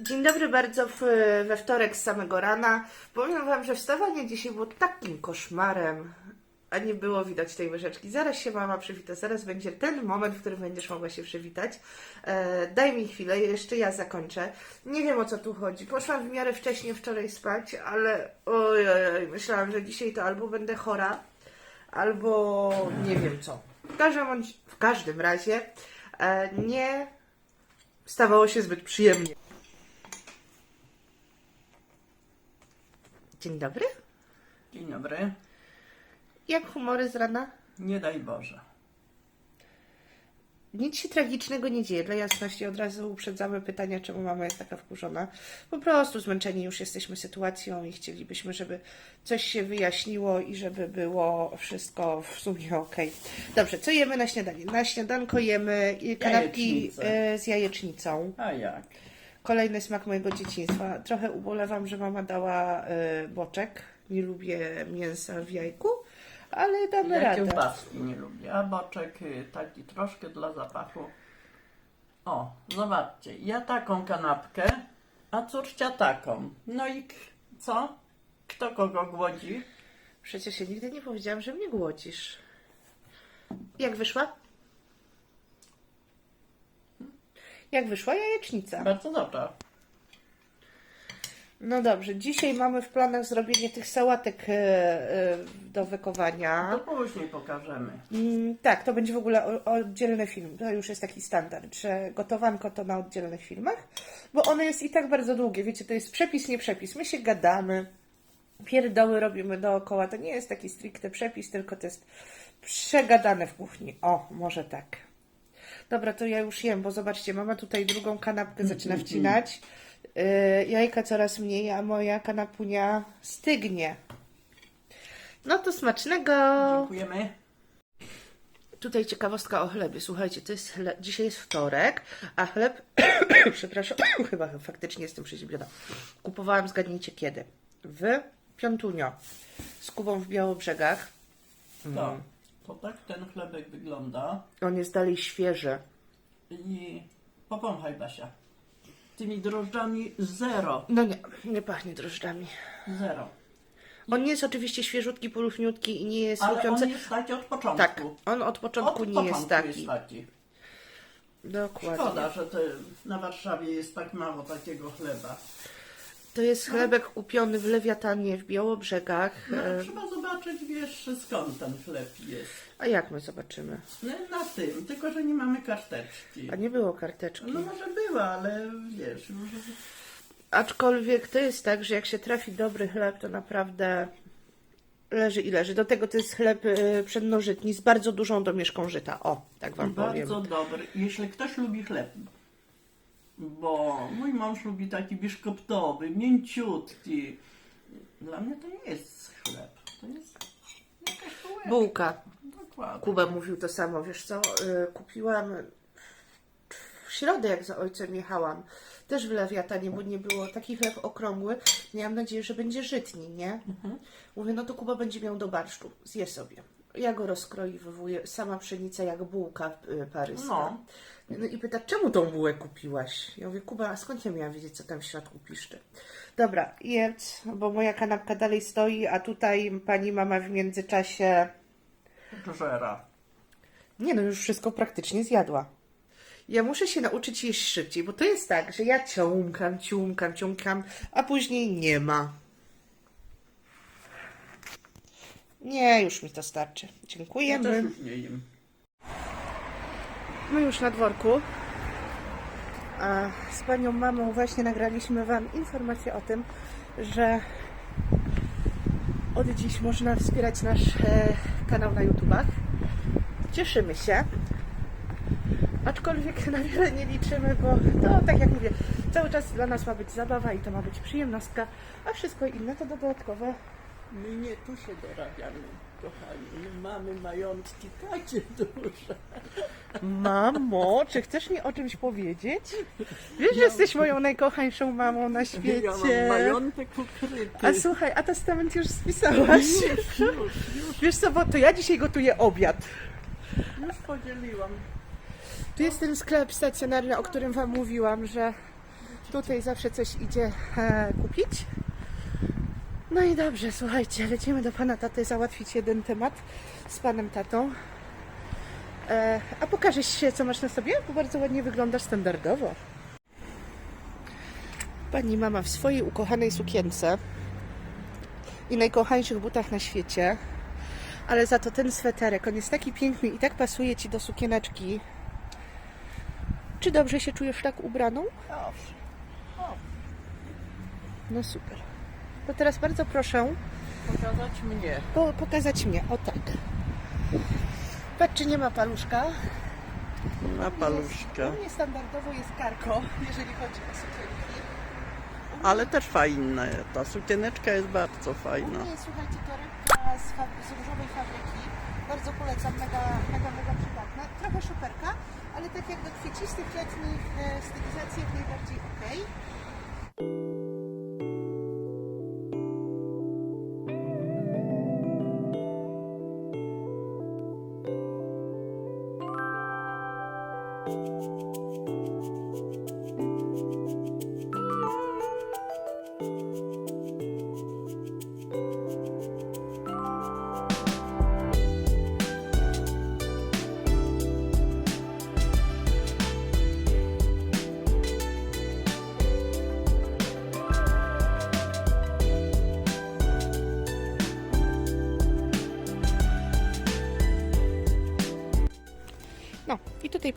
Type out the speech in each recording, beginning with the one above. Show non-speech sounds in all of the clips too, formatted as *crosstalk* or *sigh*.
Dzień dobry bardzo w, we wtorek z samego rana. Powiem Wam, że wstawanie dzisiaj było takim koszmarem, a nie było widać tej łyżeczki. Zaraz się mama przywita, zaraz będzie ten moment, w którym będziesz mogła się przywitać. E, daj mi chwilę, jeszcze ja zakończę. Nie wiem o co tu chodzi. Poszłam w miarę wcześnie wczoraj spać, ale ojej, myślałam, że dzisiaj to albo będę chora, albo nie wiem co. W każdym, w każdym razie e, nie stawało się zbyt przyjemnie. Dzień dobry. Dzień dobry. Jak humory z rana? Nie daj Boże. Nic się tragicznego nie dzieje. Dla jasności od razu uprzedzamy pytania, czemu mama jest taka wkurzona. Po prostu zmęczeni już jesteśmy sytuacją i chcielibyśmy, żeby coś się wyjaśniło i żeby było wszystko w sumie ok. Dobrze, co jemy na śniadanie? Na śniadanko jemy kanapki Jajecznicę. y, z jajecznicą. A jak? Kolejny smak mojego dzieciństwa. Trochę ubolewam, że mama dała y, boczek. Nie lubię mięsa w jajku, ale damy Ja radę. kiełbaski nie lubię, a boczek y, taki troszkę dla zapachu. O, zobaczcie, ja taką kanapkę, a córcia taką. No i k- co? Kto kogo głodzi? Przecież ja nigdy nie powiedziałam, że mnie głodzisz. Jak wyszła? Jak wyszła jajecznica? Bardzo dobrze. No dobrze, dzisiaj mamy w planach zrobienie tych sałatek e, e, do wykowania. To później pokażemy. Mm, tak, to będzie w ogóle o- oddzielny film. To już jest taki standard, że gotowanko to na oddzielnych filmach, bo ono jest i tak bardzo długie. Wiecie, to jest przepis, nie przepis. My się gadamy, pierdoły robimy dookoła. To nie jest taki stricte przepis, tylko to jest przegadane w kuchni. O, może tak. Dobra, to ja już jem, bo zobaczcie, mama tutaj drugą kanapkę zaczyna wcinać. Yy, jajka coraz mniej, a moja kanapunia stygnie. No to smacznego! Dziękujemy. Tutaj ciekawostka o chlebie. Słuchajcie, to jest chleb, dzisiaj jest wtorek, a chleb, *coughs* przepraszam, *coughs* chyba faktycznie jestem przeziębiona. Kupowałam, zgadnijcie kiedy. W Piątunio z Kubą w Białobrzegach. To, to tak ten chlebek wygląda. On jest dalej świeży. I popąchaj Basia. Tymi drożdżami zero. No nie, nie pachnie drożdżami. Zero. On nie jest oczywiście świeżutki, poluchniutki i nie jest Ale on jest taki od początku. Tak, on od początku Od nie początku jest taki. Jest taki. Dokładnie. Szkoda, że te, na Warszawie jest tak mało takiego chleba. To jest chlebek kupiony w Lewiatanie w Białobrzegach. No, trzeba zobaczyć, wiesz, skąd ten chleb jest. A jak my zobaczymy? No, na tym, tylko że nie mamy karteczki. A nie było karteczki. No może była, ale wiesz, już Aczkolwiek to jest tak, że jak się trafi dobry chleb, to naprawdę leży i leży. Do tego to jest chleb y, przednożytni z bardzo dużą domieszką żyta. O, tak wam powiem. bardzo dobry. Jeśli ktoś lubi chleb, bo mój mąż lubi taki biszkoptowy, mięciutki. Dla mnie to nie jest chleb, to jest jakaś bułeczka. Bułka. Dokładnie. Kuba mówił to samo. Wiesz co, y, kupiłam w środę, jak za ojcem jechałam, też w Lewiatanie, bo nie było taki chleb okrągły. Miałam nadzieję, że będzie żytni, nie? Mówię, no to Kuba będzie miał do barszczu. Zje sobie. Ja go rozkroiwuję, sama pszenica jak bułka y, paryska. No. No i pyta, czemu tą bułę kupiłaś? Ja mówię, Kuba, a skąd ja miałam wiedzieć, co tam w środku piszczy? Dobra, jedz, bo moja kanapka dalej stoi, a tutaj pani mama w międzyczasie... Żera. Nie no, już wszystko praktycznie zjadła. Ja muszę się nauczyć jeść szybciej, bo to jest tak, że ja ciąkam, ciumkam, ciumkam, a później nie ma. Nie, już mi to starczy. Ja Dziękujemy. też już nie jem. My już na dworku. A z panią mamą właśnie nagraliśmy wam informację o tym, że od dziś można wspierać nasz e, kanał na YouTubach. Cieszymy się. Aczkolwiek na wiele nie liczymy, bo to tak jak mówię, cały czas dla nas ma być zabawa i to ma być przyjemnostka, a wszystko inne to dodatkowe. My nie tu się dorabiamy, kochani. My mamy majątki takie duże. Mamo, czy chcesz mi o czymś powiedzieć? Wiesz, że jesteś moją najkochańszą mamą na Ja świecie. mam majątek ukryty. A słuchaj, a testament już spisałaś? Już, już, już, Wiesz co, bo to ja dzisiaj gotuję obiad. już podzieliłam. Tu jest ten sklep stacjonarny, o którym wam mówiłam, że Tutaj zawsze coś idzie e, kupić. No i dobrze, słuchajcie, lecimy do pana taty załatwić jeden temat z panem tatą. E, a pokażesz się, co masz na sobie? Bo bardzo ładnie wyglądasz standardowo. Pani mama w swojej ukochanej sukience i najkochańszych butach na świecie, ale za to ten sweterek, on jest taki piękny i tak pasuje ci do sukieneczki. Czy dobrze się czujesz tak ubraną? No super. To teraz bardzo proszę Pokazać mnie. po, pokazać mnie. O tak. Patrz, czy nie ma paluszka. Na paluszkę. U mnie standardowo jest karko, jeżeli chodzi o sukienki. Ale też fajna. Ta sukieneczka jest bardzo U fajna. mnie jest, słuchajcie, torebka z, z różowej fabryki. Bardzo polecam, mega, mega, mega przydatna. Trochę szuperka, ale tak jak do kwiecistych letnich e, stylizacji jak najbardziej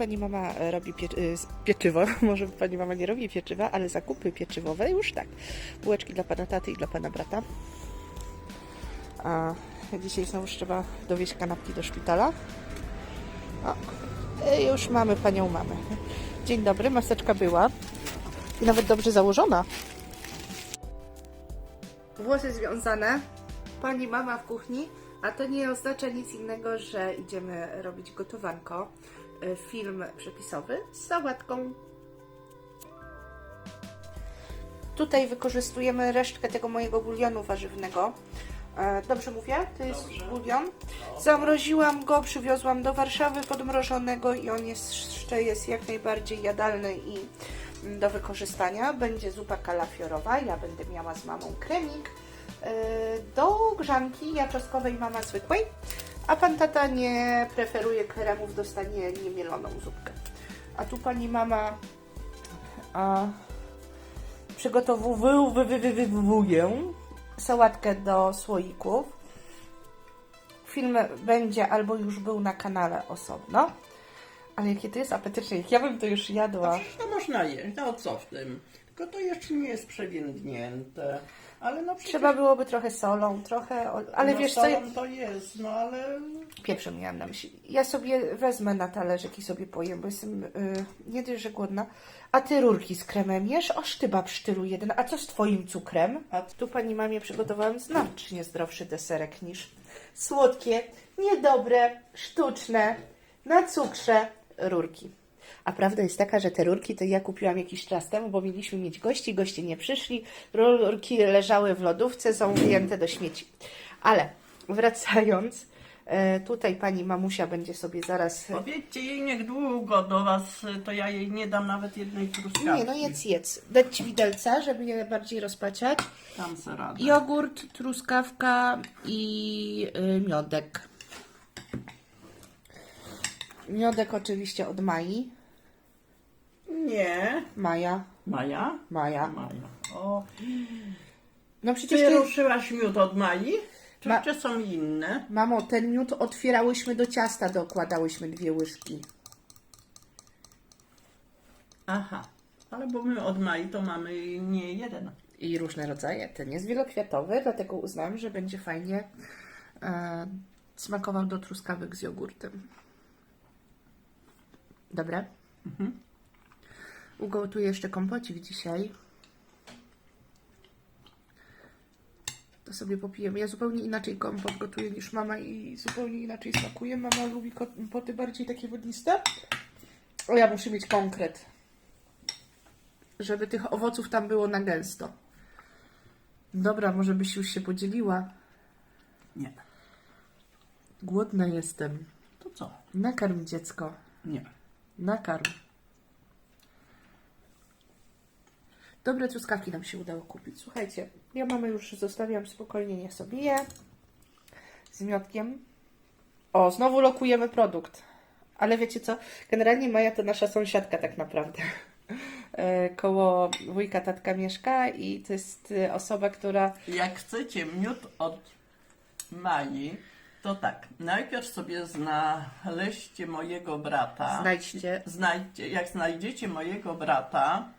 pani mama robi pie, y, pieczywo. *laughs* Może pani mama nie robi pieczywa, ale zakupy pieczywowe już tak. Bułeczki dla pana taty i dla pana brata. A dzisiaj znowu trzeba dowieźć kanapki do szpitala. O, e, już mamy panią mamę. Dzień dobry, maseczka była. I nawet dobrze założona. Włosy związane. Pani mama w kuchni, a to nie oznacza nic innego, że idziemy robić gotowanko. E, Film przepisowy z sałatką. Tutaj wykorzystujemy resztkę tego mojego bulionu warzywnego. E, Dobrze mówię? To jest bulion. Zamroziłam go, przywiozłam do Warszawy podmrożonego i on jest, jeszcze jest jak najbardziej jadalny i mm, do wykorzystania. Będzie zupa kalafiorowa. Ja będę miała z mamą kremik. E, Do grzanki ja czosnkowej, mama zwykłej. A pan tata nie preferuje kremów, dostanie niemieloną zupkę. A tu pani mama a, przygotowuję sałatkę do słoików. Film będzie albo już był na kanale osobno. Ale jakie to jest apetyczne. Jak ja bym to już jadła. Przecież to można jeść, no co w tym? Tylko to jeszcze nie jest przewiędnięte. Ale no przecież... Trzeba byłoby trochę solą, trochę. Ale no, wiesz co? ja- solą to jest, no ale... Pieprzem miałam na myśli. Ja sobie wezmę na talerzyk i sobie pojem, bo jestem y, nie dość, że głodna. A ty rurki z kremem jesz? Oż ty babsztylu jeden. A co z twoim cukrem? A tu pani mamie przygotowałam znacznie zdrowszy deserek niż słodkie, niedobre, sztuczne, na cukrze rurki. A prawda jest taka, że te rurki to ja kupiłam jakiś czas temu, bo mieliśmy mieć gości, goście nie przyszli, rurki leżały w lodówce, są wyjęte do śmieci. Ale wracając, e, tutaj pani mamusia będzie sobie zaraz... Powiedzcie jej niech długo do was, to ja jej nie dam nawet jednej truskawki. Nie, no jedz, jedz. Dać ci widelca, żeby je bardziej rozpaciać. Tam se radę. Jogurt, truskawka i y, miodek. Miodek oczywiście od Mai. Nie. Maja, Maja? Maja. Maja. O, No przecież Ty ty... ruszyłaś miód od Mai? Czy Ma- jeszcze są inne? Mamo, ten miód otwierałyśmy do ciasta, dokładałyśmy dwie łyżki. Aha. Ale bo my od Mai to mamy nie jeden. I różne rodzaje. Ten jest wielokwiatowy, dlatego uznałam, że będzie fajnie e, smakował do truskawek z jogurtem. Dobre? Ugotuję jeszcze kompocik dzisiaj. To sobie popijemy. Ja zupełnie inaczej kompot gotuję niż mama i zupełnie inaczej smakuje. Mama lubi kompoty bardziej takie wodniste. O, ja muszę mieć konkret. Żeby tych owoców tam było na gęsto. Dobra, może byś już się podzieliła. Nie. Głodna jestem. To co? Nakarm dziecko. Nie. Nakarm. Dobre truskawki nam się udało kupić. Słuchajcie, ja mamy już zostawiam spokojnie, niech sobie je. Z miotkiem. O, znowu lokujemy produkt. Ale wiecie co? Generalnie Maja to nasza sąsiadka tak naprawdę. E, Koło wujka tatka mieszka i to jest e, osoba, która Jak chcecie miód od Mai, to tak, najpierw sobie znaleźcie mojego brata. znajdźcie. Znajdźcie, jak znajdziecie mojego brata,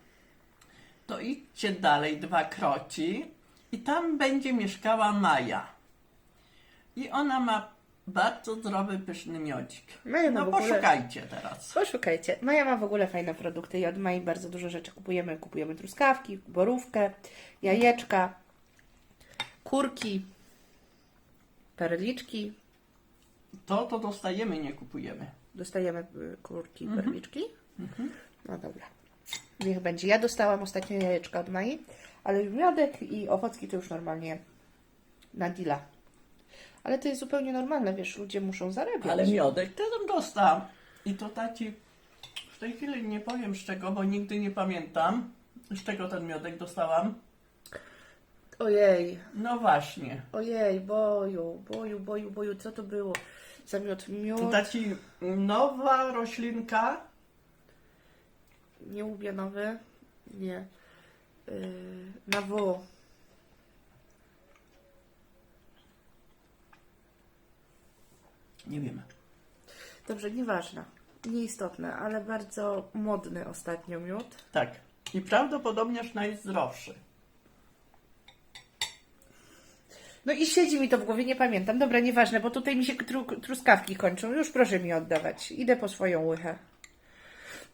to idźcie dalej dwa kroci i tam będzie mieszkała Maja. I ona ma bardzo zdrowy, pyszny miodzik. Maja ma No w ogóle- poszukajcie teraz. Poszukajcie. Maja ma w ogóle fajne produkty i od Mai bardzo dużo rzeczy kupujemy. Kupujemy truskawki, borówkę, jajeczka, kurki, perliczki. To to dostajemy, nie kupujemy. Dostajemy y, kurki, perliczki. No dobra. Niech będzie. Ja dostałam ostatnio jajeczka od Mai, ale miodek i owocki to już normalnie na deala. Ale to jest zupełnie normalne, wiesz, ludzie muszą zarabiać. Ale miodek też dostałam. I to taci, w tej chwili nie powiem z czego, bo nigdy nie pamiętam, z czego ten miodek dostałam. Ojej, No właśnie. ojej, boju, boju, boju, boju, co to było? Zamiot miód. To taci nowa roślinka, Nieubionowy? Nie. Yy, na W. nie wiemy. Dobrze, nieważne. Nieistotne, ale bardzo modny ostatnio miód. Tak. I prawdopodobnież najzdrowszy. No i siedzi mi to w głowie, nie pamiętam. Dobra, nieważne, bo tutaj mi się tru, truskawki kończą. Już proszę mi oddawać. Idę po swoją łychę.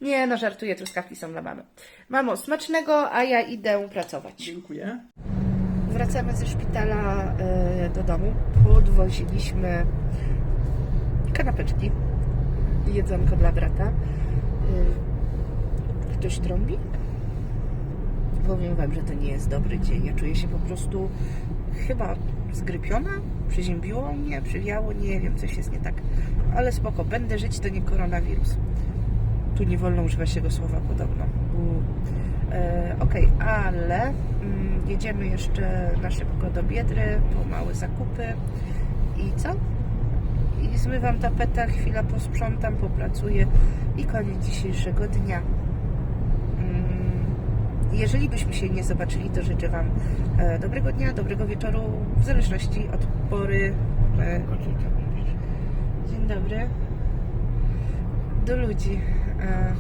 Nie, no żartuję, truskawki są dla mamy. Mamo, smacznego, a ja idę pracować. Dziękuję. Wracamy ze szpitala e, do domu. Podwoziliśmy kanapeczki, jedzonko dla brata. E, ktoś trąbi? Powiem Wam, że to nie jest dobry dzień. Ja czuję się po prostu chyba zgrypiona, przeziębiło mnie, przywiało, nie wiem, coś jest nie tak. Ale spoko, będę żyć, to nie koronawirus. Tu nie wolno używać tego słowa podobno. E, Okej, ale mm, jedziemy jeszcze na szybko do Biedry, po małe zakupy i co? I zmywam tapetę, chwila posprzątam, popracuję i koniec dzisiejszego dnia. Mm, Jeżeli byśmy się nie zobaczyli, to życzę Wam e, dobrego dnia, dobrego wieczoru, w zależności od pory. E, dzień dobry. Do ludzi. E,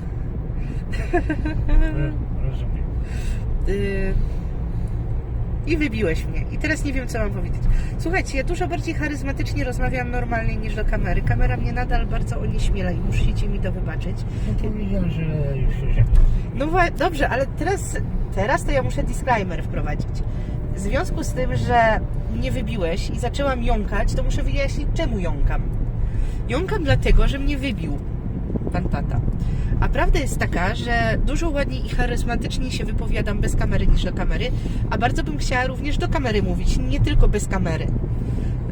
Rozumiem. *laughs* Y, I wybiłeś mnie. I teraz nie wiem, co mam powiedzieć. Słuchajcie, ja dużo bardziej charyzmatycznie rozmawiam normalnie niż do kamery. Kamera mnie nadal bardzo onieśmiela i musicie mi to wybaczyć. No powiedział, że już się żegna. No dobrze, ale teraz, teraz to ja muszę disclaimer wprowadzić. W związku z tym, że mnie wybiłeś i zaczęłam jąkać, to muszę wyjaśnić, czemu jąkam. Jąkam dlatego, że mnie wybił pan tata. A prawda jest taka, że dużo ładniej i charyzmatycznie się wypowiadam bez kamery niż do kamery, a bardzo bym chciała również do kamery mówić, nie tylko bez kamery.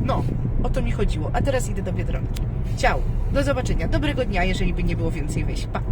No, o to mi chodziło. A teraz idę do Biedronki. Ciao. Do zobaczenia. Dobrego dnia, jeżeli by nie było więcej wyjść. Pa.